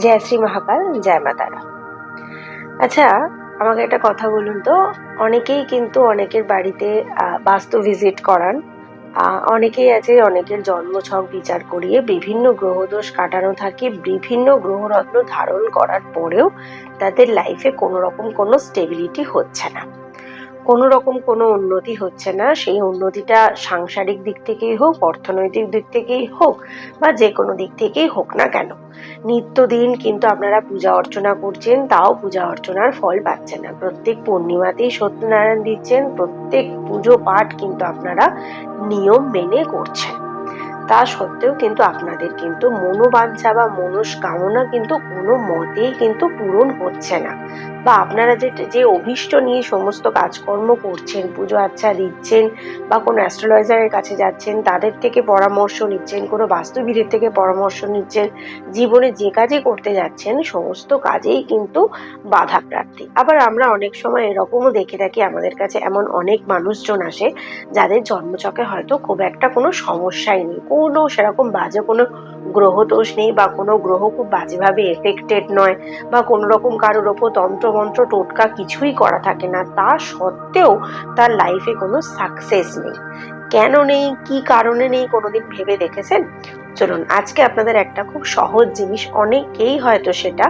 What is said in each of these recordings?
জয় শ্রী মহাকাল জয় মা তারা। আচ্ছা আমাকে একটা কথা বলুন তো। অনেকেই কিন্তু অনেকের বাড়িতে বাস্তু ভিজিট করান। অনেকেই আছে অনেকের জন্মছক বিচার করিয়ে বিভিন্ন গ্রহদোষ কাটানো থাকে, বিভিন্ন গ্রহরত্ন ধারণ করার পরেও তাদের লাইফে কোনো রকম কোনো স্টেবিলিটি হচ্ছে না। কোনো রকম কোনো উন্নতি হচ্ছে না। সেই উন্নতিটা সাংসারিক দিক থেকেই হোক, অর্থনৈতিক দিক থেকেই হোক বা যে কোনো দিক থেকেই হোক না কেন। নিত্যদিন কিন্তু আপনারা পূজা অর্চনা করছেন, তাও পূজা অর্চনার ফল পাচ্ছেন না। প্রত্যেক পূর্ণিমাতেই সত্যনারায়ণ দিচ্ছেন, প্রত্যেক পুজো পাঠ কিন্তু আপনারা নিয়ম মেনে করছেন। তা সত্ত্বেও কিন্তু আপনাদের কিন্তু মনোবাঞ্ছা বা মনস্কামনা কিন্তু কোনো মতেই কিন্তু পূরণ হচ্ছে না। বা আপনারা যে যে অভীষ্ট নিয়ে সমস্ত কাজকর্ম করছেন, পুজো আচ্ছা দিচ্ছেন বা কোনো অ্যাস্ট্রোলজারের কাছে যাচ্ছেন, তাদের থেকে পরামর্শ নিচ্ছেন, কোনো বাস্তুবিদের থেকে পরামর্শ নিচ্ছেন, জীবনে যে কাজই করতে যাচ্ছেন, সমস্ত কাজেই কিন্তু বাধা প্রাপ্তি আবার আমরা অনেক সময় এরকমও দেখে থাকি, আমাদের কাছে এমন অনেক মানুষজন আসে, যাদের জন্মচকে হয়তো খুব একটা কোনো সমস্যাই নেই। কোনো সেরকম বাজে কোনো গ্রহ দোষ নেই বা কোনো গ্রহ খুব বাজেভাবে এফেক্টেড নয় বা কোনো রকম কারোর ওপর তন্ত্রমন্ত্র টোটকা কিছুই করা থাকে না। তা সত্ত্বেও তার লাইফে কোনো সাকসেস নেই। কেন নেই? কি কারণে নেই? কোনোদিন ভেবে দেখেছেন? চলুন, আজকে আপনাদের একটা খুব সহজ জিনিস অনেকেই হয়তো সেটা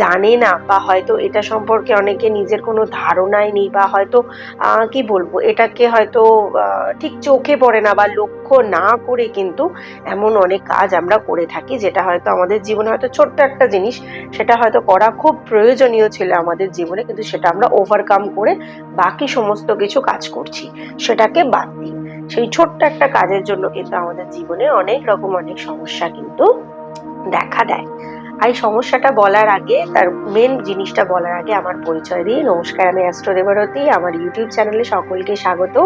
জানে না বা হয়তো এটা সম্পর্কে অনেকে নিজের কোনো ধারণাই নেই বা হয়তো কি বলব, এটাকে হয়তো ঠিক চোখে পড়ে না বা লক্ষ্য না করে কিন্তু এমন অনেক কাজ আমরা করে থাকি যেটা হয়তো আমাদের জীবনে হয়তো ছোট্ট একটা জিনিস, সেটা হয়তো করা খুব প্রয়োজনীয় ছিল আমাদের জীবনে কিন্তু সেটা আমরা ওভারকাম করে বাকি সমস্ত কিছু কাজ করছি, সেটাকে বাদ দিই। সেই ছোট্ট একটা কাজের জন্য কিন্তু আমাদের জীবনে অনেক রকম অনেক সমস্যা কিন্তু দেখা দেয়। আর এই সমস্যাটা বলার আগে, তার মেন জিনিসটা বলার আগে আমার পরিচয় দিই। নমস্কার, আমি অ্যাস্ট্রো দেবরতী আমার ইউটিউব চ্যানেলে সকলকে স্বাগত।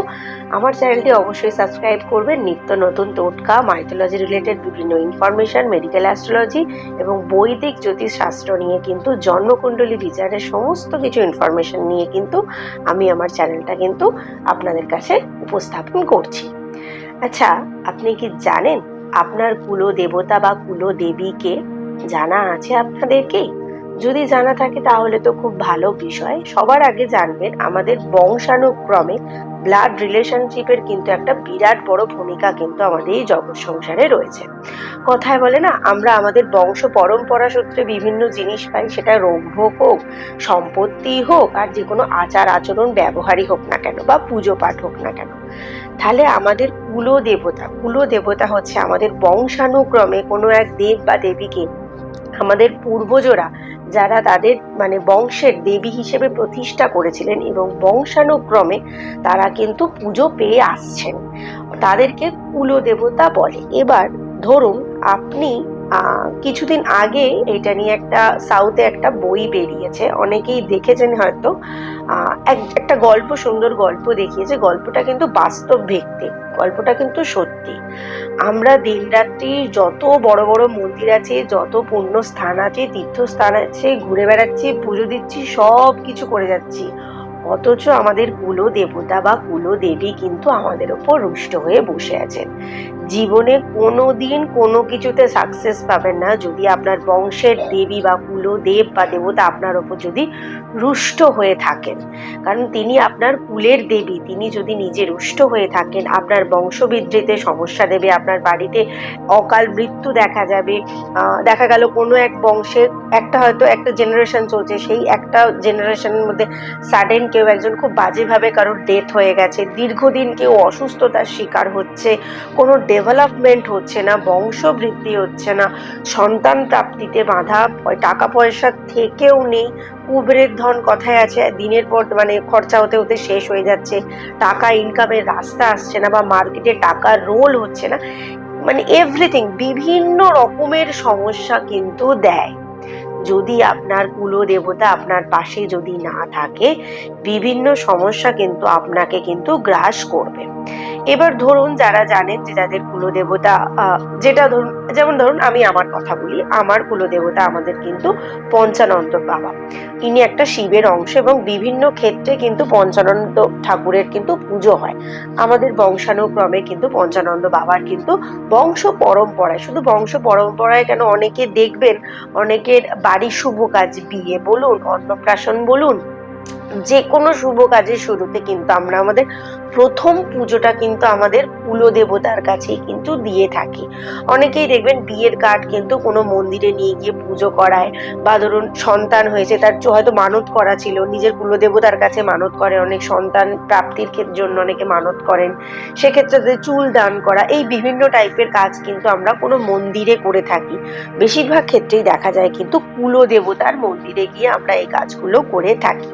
আমার চ্যানেলটি অবশ্যই সাবস্ক্রাইব করবেন। নিত্য নতুন টোটকা মাইথোলজি রিলেটেড বিভিন্ন ইনফরমেশন মেডিকেল অ্যাস্ট্রোলজি এবং বৈদিক জ্যোতিষ শাস্ত্র নিয়ে কিন্তু, জন্মকুণ্ডলী বিচারের সমস্ত কিছু ইনফরমেশন নিয়ে কিন্তু, আমি আমার চ্যানেলটা কিন্তু আপনাদের কাছে উপস্থাপন করছি। আচ্ছা আপনি কি জানেন আপনার কুলো দেবতা বা কুলো দেবীকে জানা আছে আপনাদেরকে? যদি জানা থাকে তাহলে তো খুব ভালো বিষয়। সবার আগে জানবেন, আমাদের বংশানুক্রমে ব্লাড রিলেশনশিপের কিন্তু একটা বিরাট বড় ভূমিকা কিন্তু আমাদের এই জগৎ সংসারে রয়েছে। কথায় বলে না, আমরা আমাদের বংশ পরম্পরা সূত্রে বিভিন্ন জিনিস পাই, সেটা রোগ ভোগ হোক, সম্পত্তি হোক, আর যে কোনো আচার আচরণ ব্যবহারই হোক না কেন, বা পুজো পাঠ হোক না কেন। তাহলে আমাদের কুলো দেবতা কুলো দেবতা হচ্ছে আমাদের বংশানুক্রমে কোনো এক দেব বা দেবীকে আমাদের পূর্বজরা যারা তাদের মানে বংশের দেবী হিসেবে প্রতিষ্ঠা করেছিলেন এবং বংশানুক্রমে তারা কিন্তু পুজো পেয়ে আসছেন। তাদেরকে কুলদেবতা বলে। এবার ধরুন আপনি কিছুদিন আগে এটা নিয়ে একটা সাউথে একটা বই বেরিয়েছে। অনেকেই দেখেছেন হয়তো। একটা গল্প, সুন্দর গল্প দেখিয়েছে। গল্পটা কিন্তু বাস্তব ভিত্তিক গল্পটা কিন্তু সত্যি। আমরা দিন দিনরাত্রি যত বড় বড় মন্দির আছে, যত পুণ্য স্থান আছে, তীর্থস্থান আছে, ঘুরে বেড়াচ্ছি, পুজো দিচ্ছি সব কিছু করে যাচ্ছি। অথচ আমাদের কুলো দেবতা বা কুলো দেবী কিন্তু আমাদের ওপর রুষ্ট হয়ে বসে আছেন। জীবনে কোনো দিন কোনো কিছুতে সাকসেস পাবেন না। যদি আপনার বংশের দেবী বা কুলো দেব বা দেবতা আপনার ওপর যদি রুষ্ট হয়ে থাকেন, কারণ তিনি আপনার কুলের দেবী, তিনি যদি নিজে রুষ্ট হয়ে থাকেন, আপনার বংশবিদ্রিতে সমস্যা দেবে, আপনার বাড়িতে অকাল মৃত্যু দেখা যাবে দেখা গেল কোনো এক বংশের, একটা হয়তো একটা জেনারেশন চলছে, সেই একটা জেনারেশনের মধ্যে সাডেন কেউ একজন খুব বাজেভাবে কারোর ডেথ হয়ে গেছে, দীর্ঘদিন কেউ অসুস্থতার শিকার হচ্ছে, কোনো ডেভেলপমেন্ট হচ্ছে না, বংশবৃদ্ধি হচ্ছে না, সন্তান প্রাপ্তিতে বাধা টাকা পয়সা থেকেও নেই, কুবেরের ধন কথায় আছে, দিনের পর মানে খরচা হতে হতে শেষ হয়ে যাচ্ছে, টাকা ইনকামের রাস্তা আসছে না বা মার্কেটে টাকার রোল হচ্ছে না মানে এভরিথিং বিভিন্ন রকমের সমস্যা কিন্তু দেয়। যদি আপনার কুলদেবতা আপনার পাশে যদি না থাকে, বিভিন্ন সমস্যা কিন্তু আপনাকে কিন্তু গ্রাস করবে। এবার ধরুন যারা জানেন যে যাদের কুলদেবতা যেটা ধরুন, যেমন ধরুন আমি আমার কথা বলি, আমার কুলদেবতা আমাদের কিন্তু পঞ্চানন্দ বাবা। ইনি একটা শিবের অংশ এবং বিভিন্ন ক্ষেত্রে কিন্তু পঞ্চানন্দ ঠাকুরের কিন্তু পুজো হয়। আমাদের বংশানুক্রমে কিন্তু পঞ্চানন্দ বাবার কিন্তু বংশ পরম্পরায় শুধু বংশ পরম্পরায় কেন অনেকে দেখবেন, অনেকের বাড়ির শুভ কাজ বিয়ে বলুন, অন্নপ্রাশন বলুন যে কোনো শুভ কাজের শুরুতে কিন্তু আমরা আমাদের প্রথম পুজোটা কিন্তু আমাদের কুল দেবতার কাছেই কিন্তু দিয়ে থাকি। অনেকেই দেখবেন বিয়ের কার্ড কিন্তু কোনো মন্দিরে নিয়ে গিয়ে পুজো করায় বা ধরুন সন্তান হয়েছে, তার হয়তো মানত করা ছিল, নিজের কুলদেবতার কাছে মানত করে, অনেক সন্তান প্রাপ্তির জন্য অনেকে মানত করেন। সেক্ষেত্রে চুল দান করা, এই বিভিন্ন টাইপের কাজ কিন্তু আমরা কোনো মন্দিরে করে থাকি। বেশিরভাগ ক্ষেত্রেই দেখা যায় কিন্তু কুলদেবতার মন্দিরে গিয়ে আমরা এই কাজগুলো করে থাকি।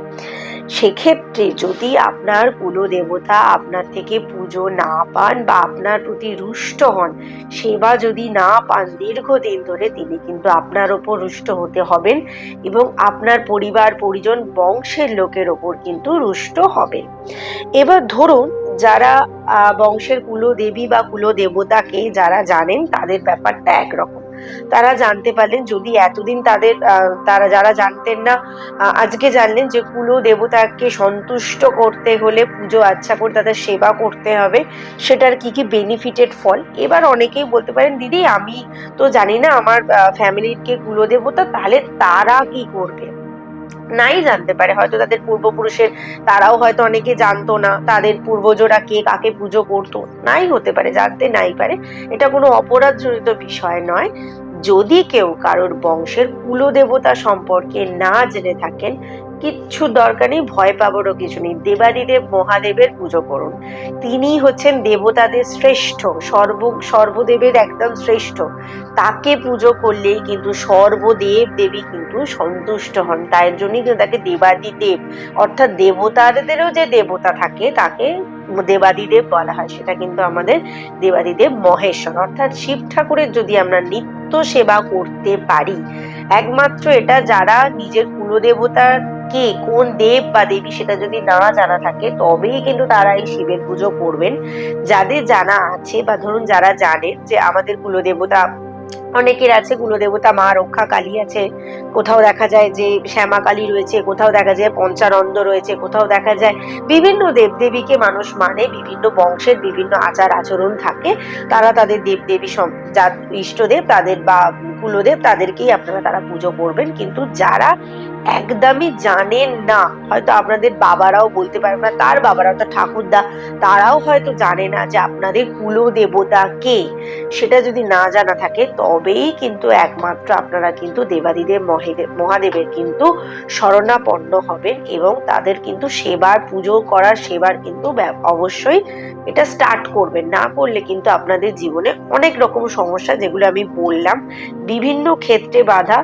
সেক্ষেত্রে যদি আপনার কুলদেবতা আপনার থেকে পুজো না পান বা আপনার প্রতি রুষ্ট হন, সেবা যদি না পান দীর্ঘদিন ধরে, তিনি কিন্তু আপনার ওপর রুষ্ট হতে হবেন এবং আপনার পরিবার, পরিজন, বংশের লোকের ওপর কিন্তু রুষ্ট হবেন। এবার ধরুন যারা বংশের কুলদেবী বা কুলদেবতাকে যারা জানেন, তাদের ব্যাপারটা একরকম। তারা জানতে পারলেন, যদি এতদিন তাদের তারা যারা জানতেন না আজকে জানলেন যে কুল দেবতাকে সন্তুষ্ট করতে হলে পুজো আচ্ছা করে তাদের সেবা করতে হবে, সেটার কি কি বেনিফিটেড ফল? এবার অনেকেই বলতে পারেন, দিদি, আমি তো জানি না আমার ফ্যামিলির কে কুলদেবতা, তাহলে তারা কি করবে? নাই জানতে পারে। হয়তো তাদের পূর্বপুরুষের, তারাও হয়তো অনেকে জানতো না তাদের পূর্বজরা কে কাকে পুজো করতো। নাই হতে পারে, জানতে নাই পারে। এটা কোনো অপরাধ জনিত বিষয় নয়। যদি কেউ কারোর বংশের কুলদেবতা সম্পর্কে না জেনে থাকেন কিচ্ছু দরকার নেই, ভয় পাবারও কিছু নেই। দেবাদিদেব মহাদেবের পুজো করুন। তিনি হচ্ছেন দেবতাদের শ্রেষ্ঠ, সর্ব, সর্বদেবের একদম শ্রেষ্ঠ। তাকে পুজো করলেই কিন্তু সর্বদেব দেবী কিন্তু সন্তুষ্ট হন। তাই জন্যই কিন্তু তাকে দেবাদিদেব, অর্থাৎ দেবতাদেরও যে দেবতা থাকে, তাকে দেবাদিদেব বলা হয়। সেটা কিন্তু আমাদের দেবাদিদেব মহেশ্বর। অর্থাৎ শিব ঠাকুরের যদি আমরা নিত্য সেবা করতে পারি, একমাত্র এটা যারা নিজের কুলদেবতার কে কোন দেব বা দেবী সেটা যদি না জানা থাকে, তবেই কিন্তু তারা এই শিবের পুজো করবেন। যাদের জানা আছে বা ধরুন যারা জানেন যে আমাদের কুলদেবতা, অনেকের আছে কুলদেবতা মা রক্ষা কালী আছে, কোথাও দেখা যায় যে শ্যামা কালী রয়েছে, কোথাও দেখা যায় পঞ্চানন্দ রয়েছে, কোথাও দেখা যায় বিভিন্ন দেবদেবীকে মানুষ মানে বিভিন্ন বংশের বিভিন্ন আচার আচরণ থাকে, তারা তাদের দেবদেবী ইষ্টদেব তাদের বা কুলদেব তাদেরকেই আপনারা তারা পুজো করবেন, কিন্তু যারা একদমই জানেন না, হয়তো আপনাদের বাবারাও বলতে পারবে না, তার বাবারা অর্থাৎ ঠাকুরদা, তারাও হয়তো জানে না যে আপনাদের কুলদেবতা কে। সেটা যদি না জানা থাকে, তবেই কিন্তু একমাত্র আপনারা কিন্তু দেবাদিদেব মহেদেব মহাদেবের কিন্তু শরণাপন্ন হবেন এবং তাদের কিন্তু সেবার পুজো করার সেবার কিন্তু অবশ্যই এটা স্টার্ট করবেন। না করলে কিন্তু আপনাদের জীবনে অনেক রকম সমস্যা, যেগুলো আমি বললাম বিভিন্ন ক্ষেত্রে বাধা,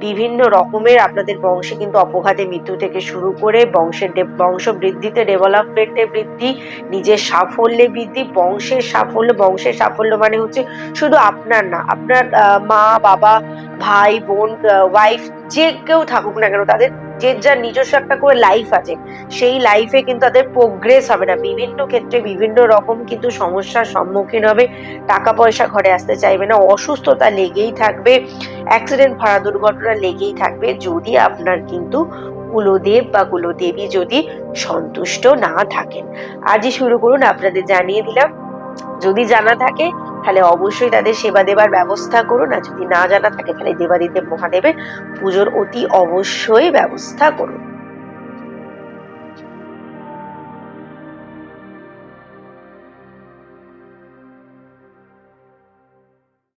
বিভিন্ন রকমের আপনাদের বংশে কিন্তু অপঘাতে মৃত্যু থেকে শুরু করে বংশের বংশ বৃদ্ধিতে ডেভেলপমেন্টে বৃদ্ধি, নিজের সাফল্যে বৃদ্ধি, বংশের সাফল্য বংশের সাফল্য মানে হচ্ছে শুধু আপনার না, আপনার মা, বাবা, ভাই, বোন ওয়াইফ যে কেউ থাকুক না কেন তাদের যে যার নিজস্ব একটা করে লাইফ আছে, সেই লাইফে কিন্তু তাদের প্রোগ্রেস হবে না। বিভিন্ন ক্ষেত্রে বিভিন্ন রকম কিন্তু সমস্যার সম্মুখীন হবে। টাকা পয়সা ঘরে আসতে চাইবে না, অসুস্থতা লেগেই থাকবে অ্যাক্সিডেন্ট ভাড়া দুর্ঘটনা লেগেই থাকবে। যদি আপনার কিন্তু কুলদেব বা কুলদেবী যদি সন্তুষ্ট না থাকেন। আজই শুরু করুন, আপনাদের জানিয়ে দিলাম। যদি জানা থাকে তাহলে অবশ্যই তাদের সেবা দেবার ব্যবস্থা করুন, আর যদি না জানা থাকে তাহলে দেবাদিদেব মহাদেবের পুজোর অতি অবশ্যই ব্যবস্থা করুন।